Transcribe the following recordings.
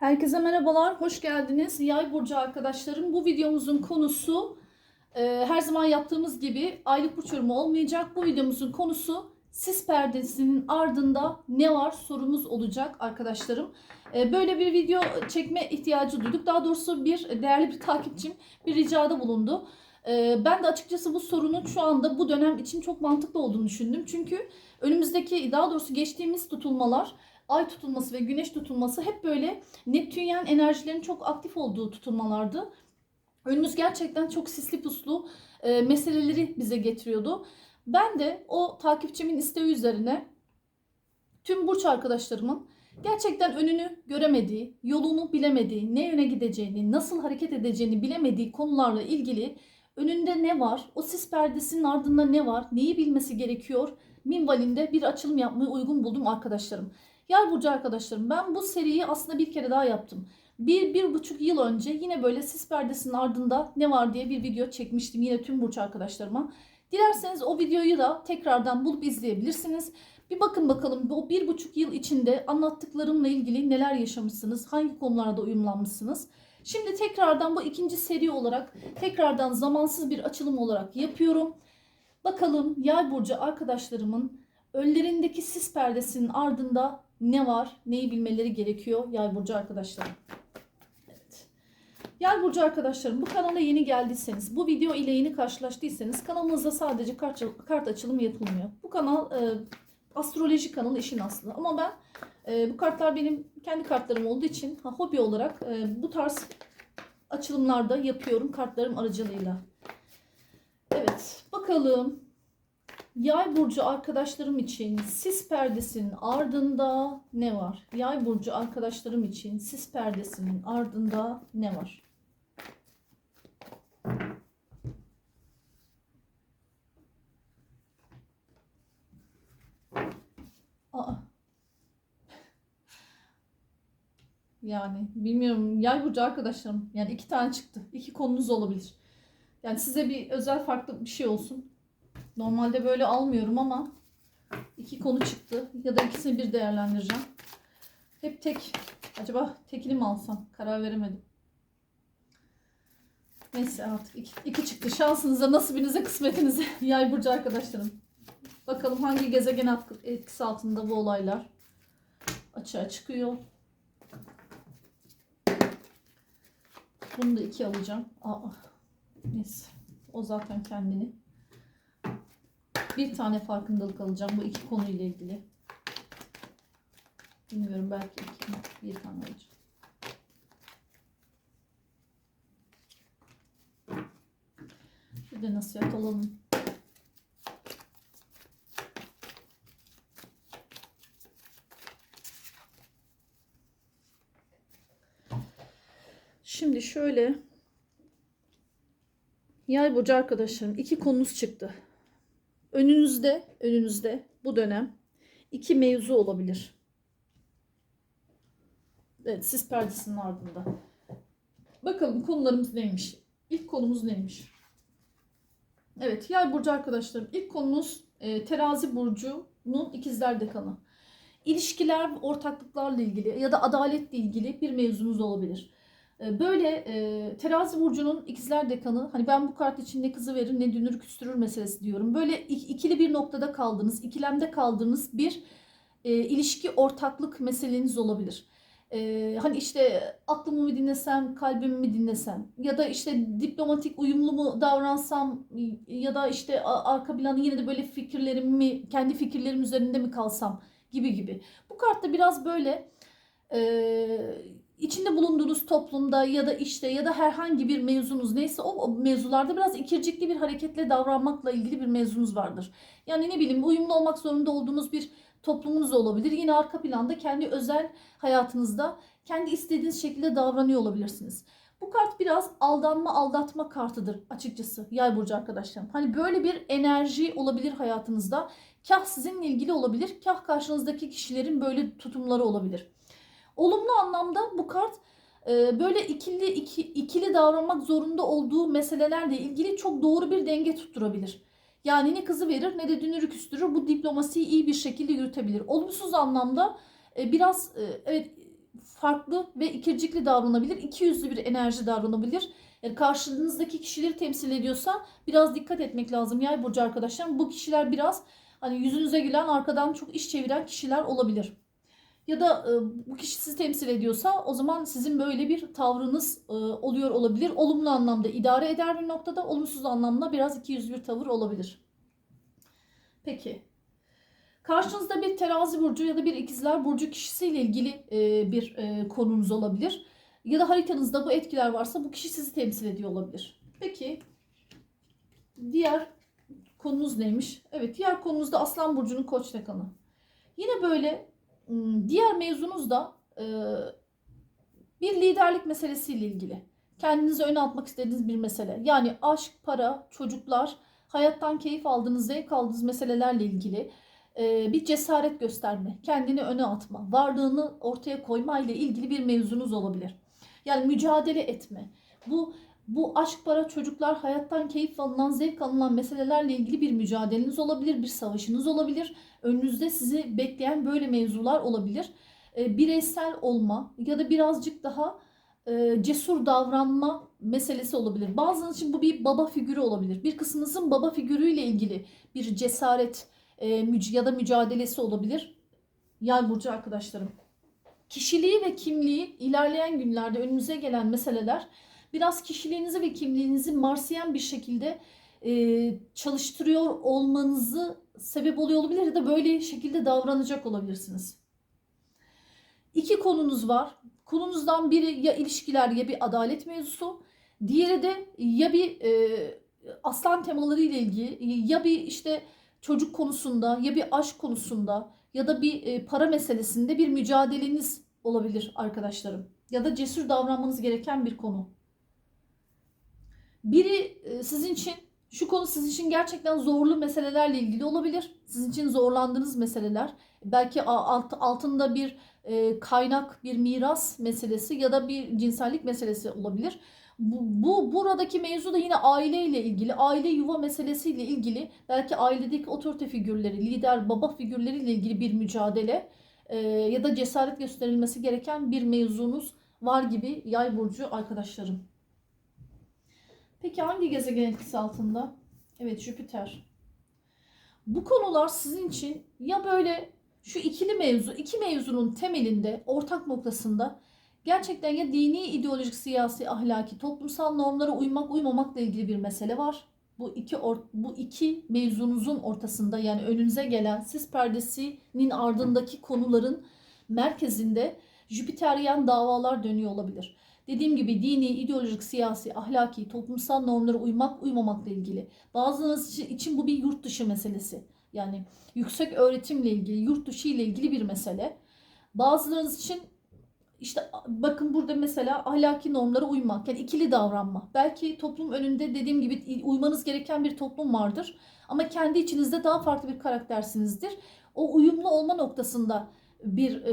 Herkese merhabalar, hoş geldiniz. Yay burcu arkadaşlarım. Bu videomuzun konusu e, her zaman yaptığımız gibi aylık burç yorumu olmayacak. Bu videomuzun konusu sis perdesinin ardında ne var sorumuz olacak arkadaşlarım. E, böyle bir video çekme ihtiyacı duyduk. Daha doğrusu bir değerli bir takipçim bir ricada bulundu. E, ben de açıkçası bu sorunun şu anda bu dönem için çok mantıklı olduğunu düşündüm. Çünkü önümüzdeki daha doğrusu geçtiğimiz tutulmalar ay tutulması ve güneş tutulması hep böyle Neptünyen enerjilerin çok aktif olduğu tutulmalardı. Önümüz gerçekten çok sisli puslu e, meseleleri bize getiriyordu. Ben de o takipçimin isteği üzerine tüm burç arkadaşlarımın gerçekten önünü göremediği, yolunu bilemediği, ne yöne gideceğini, nasıl hareket edeceğini bilemediği konularla ilgili önünde ne var, o sis perdesinin ardında ne var, neyi bilmesi gerekiyor minvalinde bir açılım yapmayı uygun buldum arkadaşlarım. Yay burcu arkadaşlarım ben bu seriyi aslında bir kere daha yaptım. Bir, bir buçuk yıl önce yine böyle sis perdesinin ardında ne var diye bir video çekmiştim yine tüm burç arkadaşlarıma. Dilerseniz o videoyu da tekrardan bulup izleyebilirsiniz. Bir bakın bakalım bu bir buçuk yıl içinde anlattıklarımla ilgili neler yaşamışsınız, hangi konularda uyumlanmışsınız. Şimdi tekrardan bu ikinci seri olarak tekrardan zamansız bir açılım olarak yapıyorum. Bakalım yay burcu arkadaşlarımın önlerindeki sis perdesinin ardında ne var, neyi bilmeleri gerekiyor yay burcu arkadaşlarım. Evet. Yay burcu arkadaşlarım bu kanala yeni geldiyseniz, bu video ile yeni karşılaştıysanız kanalımızda sadece kart, kart açılımı yapılmıyor. Bu kanal e, astroloji kanalı işin aslı. Ama ben e, bu kartlar benim kendi kartlarım olduğu için ha, hobi olarak e, bu tarz açılımlarda yapıyorum kartlarım aracılığıyla. Evet bakalım Yay burcu arkadaşlarım için sis perdesinin ardında ne var? Yay burcu arkadaşlarım için sis perdesinin ardında ne var? Yani bilmiyorum yay burcu arkadaşlarım yani iki tane çıktı. İki konunuz olabilir. Yani size bir özel farklı bir şey olsun. Normalde böyle almıyorum ama iki konu çıktı. Ya da ikisini bir değerlendireceğim. Hep tek. Acaba tekini mi alsam? Karar veremedim. Neyse artık iki, iki çıktı. Şansınıza, nasibinize, kısmetinize. Yay burcu arkadaşlarım. Bakalım hangi gezegen etkisi altında bu olaylar açığa çıkıyor. Bunu da iki alacağım. Aa, neyse. O zaten kendini bir tane farkındalık alacağım bu iki konuyla ilgili. Bilmiyorum belki iki, bir tane alacağım. Bir de nasihat alalım. Şimdi şöyle Yay burcu arkadaşlarım iki konunuz çıktı. Önünüzde, önünüzde bu dönem iki mevzu olabilir. Evet, sis perdesinin ardında. Bakalım konularımız neymiş? İlk konumuz neymiş? Evet, yay burcu arkadaşlarım. İlk konumuz e, terazi burcunun ikizler dekanı. İlişkiler, ortaklıklarla ilgili ya da adaletle ilgili bir mevzunuz olabilir. Ee, böyle e, terazi burcunun ikizler dekanı hani ben bu kart için ne kızı verir ne dünür küstürür meselesi diyorum. Böyle ikili bir noktada kaldığınız, ikilemde kaldığınız bir e, ilişki ortaklık meseleniz olabilir. E, hani işte aklımı mı dinlesem, kalbimi mi dinlesem ya da işte diplomatik uyumlu mu davransam ya da işte arka planı yine de böyle fikirlerimi, kendi fikirlerim üzerinde mi kalsam gibi gibi. Bu kartta biraz böyle e, içinde bulunduğunuz toplumda ya da işte ya da herhangi bir mevzunuz neyse o mevzularda biraz ikircikli bir hareketle davranmakla ilgili bir mevzunuz vardır. Yani ne bileyim uyumlu olmak zorunda olduğunuz bir toplumunuz olabilir. Yine arka planda kendi özel hayatınızda kendi istediğiniz şekilde davranıyor olabilirsiniz. Bu kart biraz aldanma aldatma kartıdır açıkçası yay burcu arkadaşlarım. Hani böyle bir enerji olabilir hayatınızda. Kah sizinle ilgili olabilir, kah karşınızdaki kişilerin böyle tutumları olabilir. Olumlu anlamda bu kart e, böyle ikili iki, ikili davranmak zorunda olduğu meselelerle ilgili çok doğru bir denge tutturabilir. Yani ne kızı verir ne de dünürü küstürür. Bu diplomasiyi iyi bir şekilde yürütebilir. Olumsuz anlamda e, biraz e, evet farklı ve ikircikli davranabilir. iki yüzlü bir enerji davranabilir. Yani karşınızdaki kişileri temsil ediyorsa biraz dikkat etmek lazım yay burcu arkadaşlar. Bu kişiler biraz hani yüzünüze gülen arkadan çok iş çeviren kişiler olabilir. Ya da e, bu kişi sizi temsil ediyorsa o zaman sizin böyle bir tavrınız e, oluyor olabilir. Olumlu anlamda idare eder bir noktada, olumsuz anlamda biraz ikiyüzlü bir tavır olabilir. Peki. Karşınızda bir terazi burcu ya da bir ikizler burcu kişisiyle ilgili e, bir konunuz olabilir. Ya da haritanızda bu etkiler varsa bu kişi sizi temsil ediyor olabilir. Peki. Diğer konunuz neymiş? Evet diğer konumuz da Aslan Burcu'nun koç dekanı. Yine böyle diğer mevzunuz da e, bir liderlik meselesiyle ilgili. Kendinizi öne atmak istediğiniz bir mesele. Yani aşk, para, çocuklar, hayattan keyif aldığınız, zevk aldığınız meselelerle ilgili e, bir cesaret gösterme, kendini öne atma, varlığını ortaya koyma ile ilgili bir mevzunuz olabilir. Yani mücadele etme. Bu bu aşk, para, çocuklar, hayattan keyif alınan, zevk alınan meselelerle ilgili bir mücadeleniz olabilir, bir savaşınız olabilir. Önünüzde sizi bekleyen böyle mevzular olabilir. E, bireysel olma ya da birazcık daha e, cesur davranma meselesi olabilir. Bazılarınız için bu bir baba figürü olabilir. Bir kısmınızın baba figürüyle ilgili bir cesaret e, ya da mücadelesi olabilir. Yay burcu arkadaşlarım. Kişiliği ve kimliği ilerleyen günlerde önümüze gelen meseleler biraz kişiliğinizi ve kimliğinizi marsiyen bir şekilde e, çalıştırıyor olmanızı sebep oluyor olabilir ya da böyle şekilde davranacak olabilirsiniz. İki konunuz var. Konunuzdan biri ya ilişkiler ya bir adalet mevzusu. Diğeri de ya bir e, aslan temaları ile ilgili ya bir işte çocuk konusunda ya bir aşk konusunda ya da bir e, para meselesinde bir mücadeleniz olabilir arkadaşlarım. Ya da cesur davranmanız gereken bir konu. Biri e, sizin için şu konu sizin için gerçekten zorlu meselelerle ilgili olabilir. Sizin için zorlandığınız meseleler. Belki alt, altında bir e, kaynak, bir miras meselesi ya da bir cinsellik meselesi olabilir. Bu, bu buradaki mevzu da yine aileyle ilgili, aile yuva meselesiyle ilgili, belki ailedeki otorite figürleri, lider, baba figürleriyle ilgili bir mücadele e, ya da cesaret gösterilmesi gereken bir mevzunuz var gibi yay burcu arkadaşlarım. Peki hangi gezegen etkisi altında? Evet Jüpiter. Bu konular sizin için ya böyle şu ikili mevzu, iki mevzunun temelinde, ortak noktasında gerçekten ya dini, ideolojik, siyasi, ahlaki, toplumsal normlara uymak, uymamakla ilgili bir mesele var. Bu iki or- bu iki mevzunuzun ortasında yani önünüze gelen sis perdesinin ardındaki konuların merkezinde Jüpiteryen davalar dönüyor olabilir. Dediğim gibi dini, ideolojik, siyasi, ahlaki, toplumsal normlara uymak, uymamakla ilgili. Bazılarınız için- bu bir yurt dışı meselesi. Yani yüksek öğretimle ilgili, yurt dışı ile ilgili bir mesele. Bazılarınız için işte bakın burada mesela ahlaki normlara uymak, yani ikili davranma. Belki toplum önünde dediğim gibi uymanız gereken bir toplum vardır. Ama kendi içinizde daha farklı bir karaktersinizdir. O uyumlu olma noktasında bir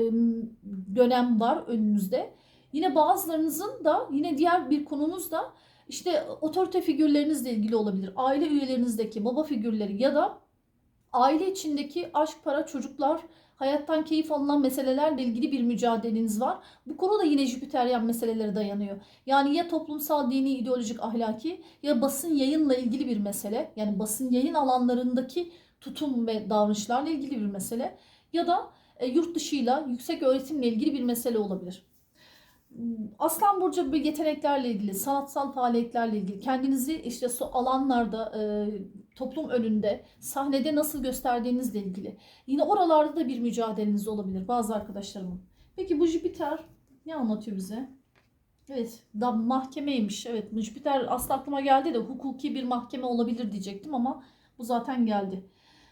dönem var önünüzde. Yine bazılarınızın da yine diğer bir konunuz da işte otorite figürlerinizle ilgili olabilir. Aile üyelerinizdeki baba figürleri ya da aile içindeki aşk, para, çocuklar, hayattan keyif alınan meselelerle ilgili bir mücadeleniz var. Bu konu da yine Jüpiteryen meselelere dayanıyor. Yani ya toplumsal, dini, ideolojik, ahlaki ya basın yayınla ilgili bir mesele. Yani basın yayın alanlarındaki tutum ve davranışlarla ilgili bir mesele. Ya da e, yurt dışıyla, yüksek öğretimle ilgili bir mesele olabilir. Aslan Burcu bir yeteneklerle ilgili, sanatsal faaliyetlerle ilgili, kendinizi işte so alanlarda, e, toplum önünde, sahnede nasıl gösterdiğinizle ilgili. Yine oralarda da bir mücadeleniz olabilir bazı arkadaşlarımın. Peki bu Jüpiter ne anlatıyor bize? Evet, da mahkemeymiş. Evet, Jüpiter aslında aklıma geldi de hukuki bir mahkeme olabilir diyecektim ama bu zaten geldi.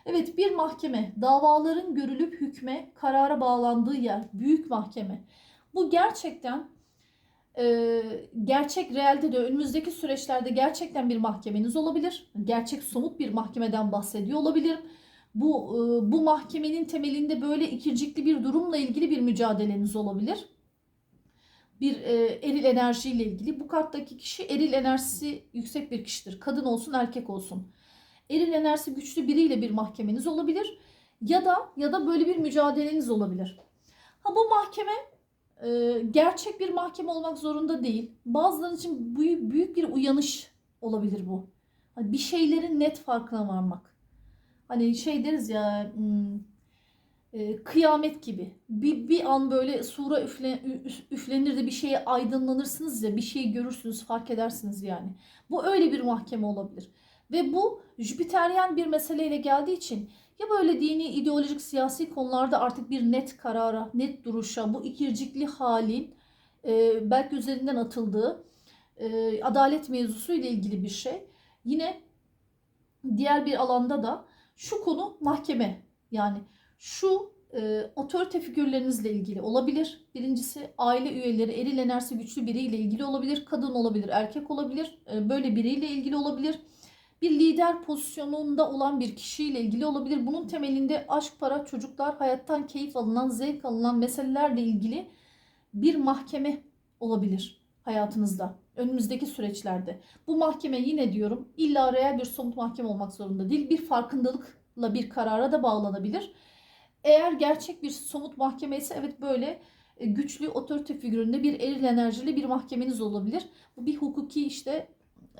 Evet, bir mahkeme, davaların görülüp hükme, karara bağlandığı yer, büyük mahkeme. Bu gerçekten e, gerçek realde de önümüzdeki süreçlerde gerçekten bir mahkemeniz olabilir. Gerçek somut bir mahkemeden bahsediyor olabilir. Bu e, bu mahkemenin temelinde böyle ikircikli bir durumla ilgili bir mücadeleniz olabilir. Bir e, eril enerjiyle ilgili. Bu karttaki kişi eril enerjisi yüksek bir kişidir. Kadın olsun, erkek olsun. Eril enerjisi güçlü biriyle bir mahkemeniz olabilir. Ya da ya da böyle bir mücadeleniz olabilir. Ha bu mahkeme e, gerçek bir mahkeme olmak zorunda değil. Bazıları için büyük, büyük bir uyanış olabilir bu. Hani bir şeylerin net farkına varmak. Hani şey deriz ya hmm, e, kıyamet gibi. Bir, bir an böyle sura üfle, üf- üflenir de bir şeye aydınlanırsınız ya bir şeyi görürsünüz fark edersiniz yani. Bu öyle bir mahkeme olabilir. Ve bu Jüpiteryen bir meseleyle geldiği için ya böyle dini, ideolojik, siyasi konularda artık bir net karara, net duruşa, bu ikircikli halin e, belki üzerinden atıldığı e, adalet mevzusu ile ilgili bir şey. Yine diğer bir alanda da şu konu mahkeme. Yani şu e, otorite figürlerinizle ilgili olabilir. Birincisi aile üyeleri, eril enerjisi güçlü biriyle ilgili olabilir. Kadın olabilir, erkek olabilir. E, böyle biriyle ilgili olabilir bir lider pozisyonunda olan bir kişiyle ilgili olabilir. Bunun temelinde aşk, para, çocuklar, hayattan keyif alınan, zevk alınan meselelerle ilgili bir mahkeme olabilir hayatınızda. Önümüzdeki süreçlerde. Bu mahkeme yine diyorum illa reel bir somut mahkeme olmak zorunda değil. Bir farkındalıkla bir karara da bağlanabilir. Eğer gerçek bir somut mahkeme ise evet böyle e, güçlü otorite figüründe bir eril enerjili bir mahkemeniz olabilir. Bu bir hukuki işte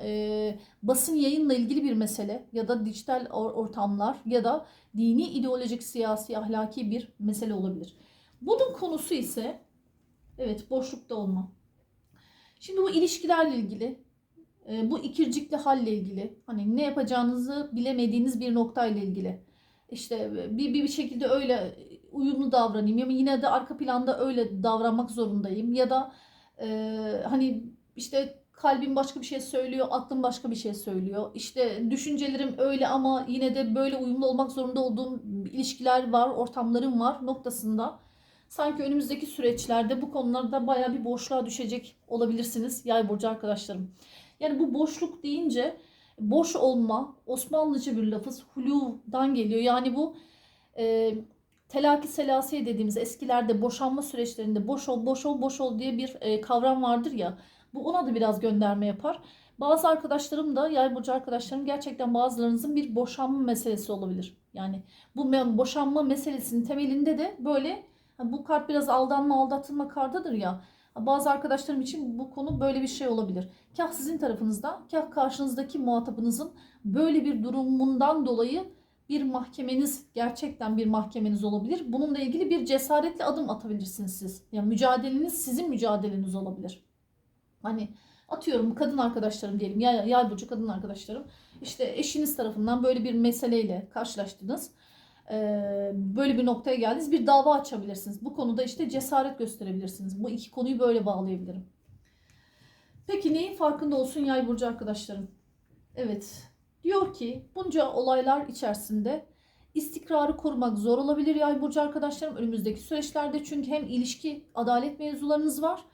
e, basın yayınla ilgili bir mesele ya da dijital or- ortamlar ya da dini, ideolojik, siyasi, ahlaki bir mesele olabilir. Bunun konusu ise evet boşlukta olma. Şimdi bu ilişkilerle ilgili, e, bu ikircikli halle ilgili, hani ne yapacağınızı bilemediğiniz bir noktayla ilgili. İşte bir, bir bir şekilde öyle uyumlu davranayım ama yine de arka planda öyle davranmak zorundayım ya da e, hani işte kalbim başka bir şey söylüyor, aklım başka bir şey söylüyor. İşte düşüncelerim öyle ama yine de böyle uyumlu olmak zorunda olduğum ilişkiler var, ortamlarım var noktasında. Sanki önümüzdeki süreçlerde bu konularda baya bir boşluğa düşecek olabilirsiniz yay burcu arkadaşlarım. Yani bu boşluk deyince boş olma Osmanlıca bir lafız huludan geliyor. Yani bu e, telaki selasiye dediğimiz eskilerde boşanma süreçlerinde boş ol boş ol boş ol diye bir e, kavram vardır ya. Bu ona da biraz gönderme yapar. Bazı arkadaşlarım da yay burcu arkadaşlarım gerçekten bazılarınızın bir boşanma meselesi olabilir. Yani bu boşanma meselesinin temelinde de böyle bu kart biraz aldanma aldatılma kartıdır ya. Bazı arkadaşlarım için bu konu böyle bir şey olabilir. Kah sizin tarafınızda, kah karşınızdaki muhatabınızın böyle bir durumundan dolayı bir mahkemeniz, gerçekten bir mahkemeniz olabilir. Bununla ilgili bir cesaretle adım atabilirsiniz siz. Yani mücadeleniz sizin mücadeleniz olabilir. Hani atıyorum kadın arkadaşlarım diyelim, yay, yay burcu kadın arkadaşlarım. İşte eşiniz tarafından böyle bir meseleyle karşılaştınız böyle bir noktaya geldiniz bir dava açabilirsiniz. Bu konuda işte cesaret gösterebilirsiniz. Bu iki konuyu böyle bağlayabilirim. Peki neyin farkında olsun yay burcu arkadaşlarım? Evet diyor ki bunca olaylar içerisinde istikrarı korumak zor olabilir yay burcu arkadaşlarım önümüzdeki süreçlerde. Çünkü hem ilişki adalet mevzularınız var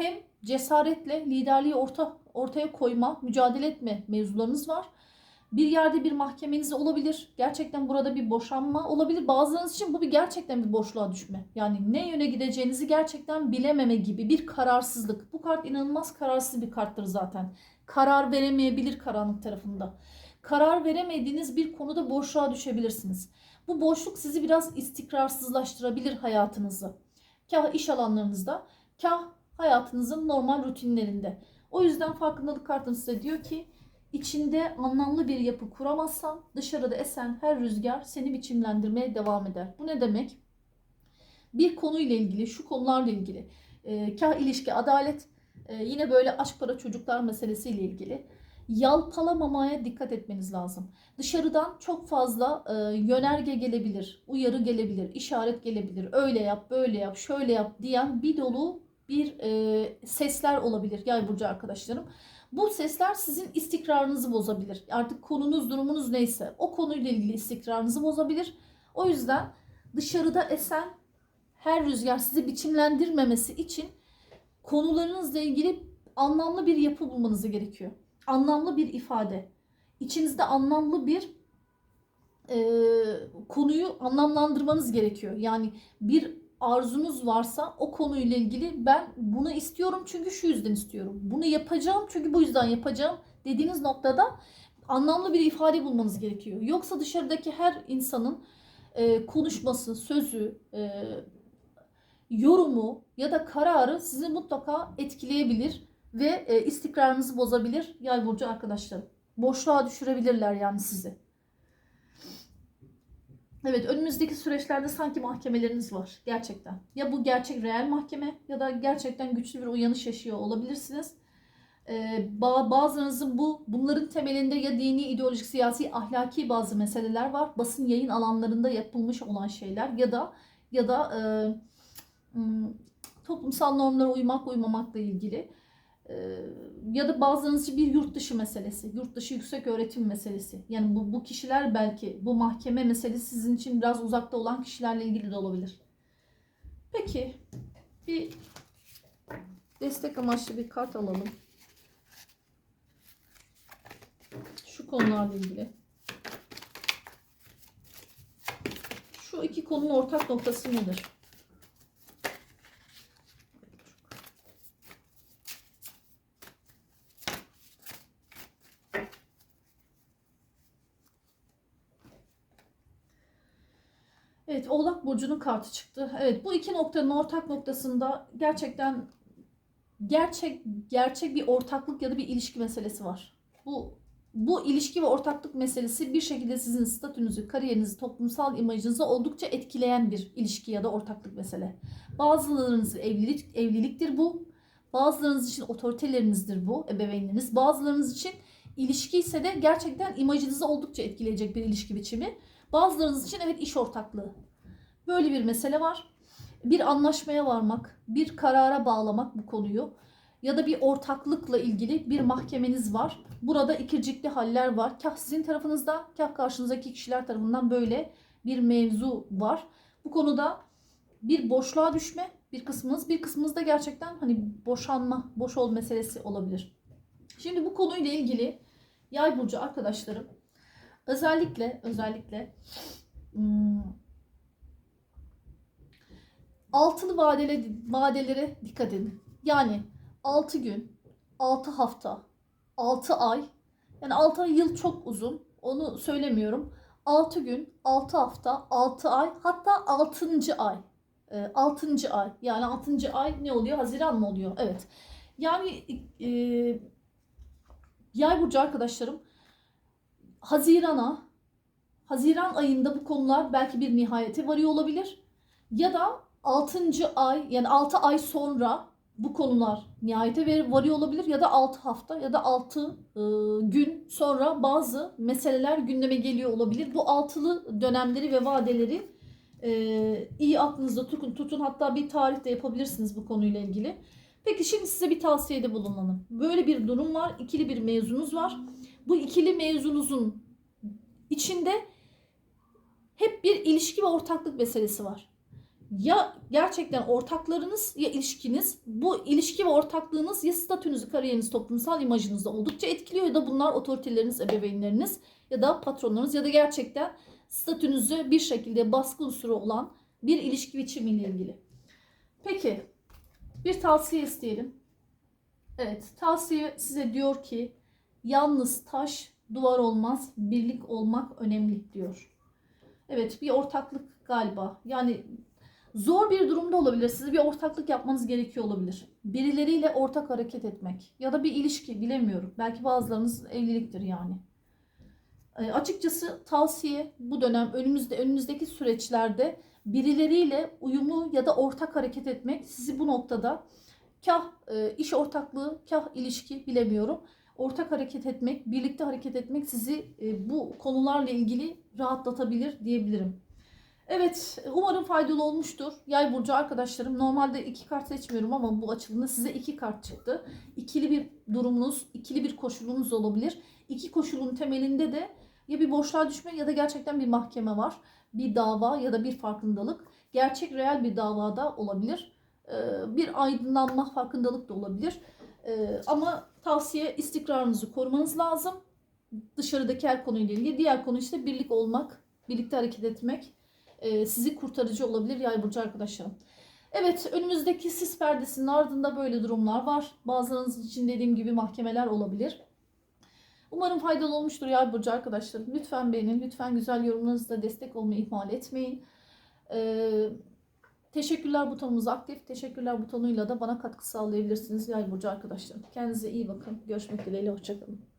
hem cesaretle liderliği orta, ortaya koyma, mücadele etme mevzularınız var. Bir yerde bir mahkemeniz olabilir. Gerçekten burada bir boşanma olabilir. Bazılarınız için bu bir gerçekten bir boşluğa düşme. Yani ne yöne gideceğinizi gerçekten bilememe gibi bir kararsızlık. Bu kart inanılmaz kararsız bir karttır zaten. Karar veremeyebilir karanlık tarafında. Karar veremediğiniz bir konuda boşluğa düşebilirsiniz. Bu boşluk sizi biraz istikrarsızlaştırabilir hayatınızı. Kah iş alanlarınızda, kah hayatınızın normal rutinlerinde. O yüzden farkındalık kartım size diyor ki İçinde anlamlı bir yapı kuramazsan dışarıda esen her rüzgar seni biçimlendirmeye devam eder. Bu ne demek? Bir konuyla ilgili, şu konularla ilgili, e, kah ilişki, adalet, e, yine böyle aşk para çocuklar meselesiyle ilgili yalpalamamaya dikkat etmeniz lazım. Dışarıdan çok fazla e, yönerge gelebilir, uyarı gelebilir, işaret gelebilir. Öyle yap, böyle yap, şöyle yap diyen bir dolu bir e, sesler olabilir yay burcu arkadaşlarım. Bu sesler sizin istikrarınızı bozabilir. Artık konunuz, durumunuz neyse o konuyla ilgili istikrarınızı bozabilir. O yüzden dışarıda esen her rüzgar sizi biçimlendirmemesi için konularınızla ilgili anlamlı bir yapı bulmanız gerekiyor. Anlamlı bir ifade. İçinizde anlamlı bir e, konuyu anlamlandırmanız gerekiyor. Yani bir arzunuz varsa o konuyla ilgili ben bunu istiyorum çünkü şu yüzden istiyorum. Bunu yapacağım çünkü bu yüzden yapacağım dediğiniz noktada anlamlı bir ifade bulmanız gerekiyor. Yoksa dışarıdaki her insanın e, konuşması, sözü, e, yorumu ya da kararı sizi mutlaka etkileyebilir ve e, istikrarınızı bozabilir yay burcu arkadaşlarım. Boşluğa düşürebilirler yani sizi. Evet önümüzdeki süreçlerde sanki mahkemeleriniz var gerçekten. Ya bu gerçek reel mahkeme ya da gerçekten güçlü bir uyanış yaşıyor olabilirsiniz. Ee, ba- bazılarınızın bu bunların temelinde ya dini, ideolojik, siyasi, ahlaki bazı meseleler var. Basın yayın alanlarında yapılmış olan şeyler ya da ya da e, toplumsal normlara uymak uymamakla ilgili ya da bazılarınız için bir yurt dışı meselesi, yurt dışı yüksek öğretim meselesi. Yani bu, bu kişiler belki bu mahkeme meselesi sizin için biraz uzakta olan kişilerle ilgili de olabilir. Peki bir destek amaçlı bir kart alalım. Şu konularla ilgili. Şu iki konunun ortak noktası nedir? Evet, Oğlak Burcu'nun kartı çıktı. Evet, bu iki noktanın ortak noktasında gerçekten gerçek gerçek bir ortaklık ya da bir ilişki meselesi var. Bu bu ilişki ve ortaklık meselesi bir şekilde sizin statünüzü, kariyerinizi, toplumsal imajınızı oldukça etkileyen bir ilişki ya da ortaklık mesele. Bazılarınız evlilik evliliktir bu. Bazılarınız için otoritelerinizdir bu, ebeveynleriniz. Bazılarınız için ilişki ise de gerçekten imajınızı oldukça etkileyecek bir ilişki biçimi. Bazılarınız için evet iş ortaklığı. Böyle bir mesele var. Bir anlaşmaya varmak, bir karara bağlamak bu konuyu ya da bir ortaklıkla ilgili bir mahkemeniz var. Burada ikircikli haller var. Kah sizin tarafınızda, kah karşınızdaki kişiler tarafından böyle bir mevzu var. Bu konuda bir boşluğa düşme bir kısmınız, bir kısmınız da gerçekten hani boşanma, boş ol meselesi olabilir. Şimdi bu konuyla ilgili yay burcu arkadaşlarım özellikle özellikle altılı vadeli vadelere dikkat edin. Yani 6 gün, 6 hafta, 6 ay. Yani 6 yıl çok uzun. Onu söylemiyorum. 6 gün, 6 hafta, 6 ay hatta 6. ay. 6. ay. Yani 6. ay ne oluyor? Haziran mı oluyor? Evet. Yani e, yay burcu arkadaşlarım Haziran'a Haziran ayında bu konular belki bir nihayete varıyor olabilir. Ya da 6. ay yani 6 ay sonra bu konular nihayete varıyor olabilir ya da 6 hafta ya da 6 e, gün sonra bazı meseleler gündeme geliyor olabilir. Bu altılı dönemleri ve vadeleri e, iyi aklınızda tutun, tutun. Hatta bir tarih de yapabilirsiniz bu konuyla ilgili. Peki şimdi size bir tavsiyede bulunalım. Böyle bir durum var. ikili bir mevzunuz var. Bu ikili mevzunuzun içinde hep bir ilişki ve ortaklık meselesi var ya gerçekten ortaklarınız ya ilişkiniz bu ilişki ve ortaklığınız ya statünüzü, kariyeriniz, toplumsal imajınızda oldukça etkiliyor ya da bunlar otoriteleriniz, ebeveynleriniz ya da patronlarınız ya da gerçekten statünüzü bir şekilde baskı unsuru olan bir ilişki biçimiyle ilgili. Peki bir tavsiye isteyelim. Evet tavsiye size diyor ki yalnız taş duvar olmaz birlik olmak önemli diyor. Evet bir ortaklık galiba yani Zor bir durumda olabilir. Size bir ortaklık yapmanız gerekiyor olabilir. Birileriyle ortak hareket etmek ya da bir ilişki bilemiyorum. Belki bazılarınız evliliktir yani. E, açıkçası tavsiye bu dönem önümüzde önümüzdeki süreçlerde birileriyle uyumlu ya da ortak hareket etmek sizi bu noktada kah e, iş ortaklığı, kah ilişki bilemiyorum. Ortak hareket etmek, birlikte hareket etmek sizi e, bu konularla ilgili rahatlatabilir diyebilirim. Evet, umarım faydalı olmuştur. Yay burcu arkadaşlarım normalde iki kart seçmiyorum ama bu açılımda size iki kart çıktı. İkili bir durumunuz, ikili bir koşulunuz olabilir. İki koşulun temelinde de ya bir boşluğa düşme ya da gerçekten bir mahkeme var. Bir dava ya da bir farkındalık. Gerçek reel bir davada olabilir. Ee, Bir aydınlanma, farkındalık da olabilir. Ee, Ama tavsiye istikrarınızı korumanız lazım. Dışarıdaki her konuyla ilgili. Diğer konu işte birlik olmak, birlikte hareket etmek e, sizi kurtarıcı olabilir yay burcu arkadaşlarım. Evet önümüzdeki sis perdesinin ardında böyle durumlar var. Bazılarınız için dediğim gibi mahkemeler olabilir. Umarım faydalı olmuştur yay burcu arkadaşlarım. Lütfen beğenin. Lütfen güzel yorumlarınızla destek olmayı ihmal etmeyin. Ee, Teşekkürler butonumuz aktif. Teşekkürler butonuyla da bana katkı sağlayabilirsiniz Yay burcu arkadaşlarım. Kendinize iyi bakın. Görüşmek dileğiyle. Hoşçakalın.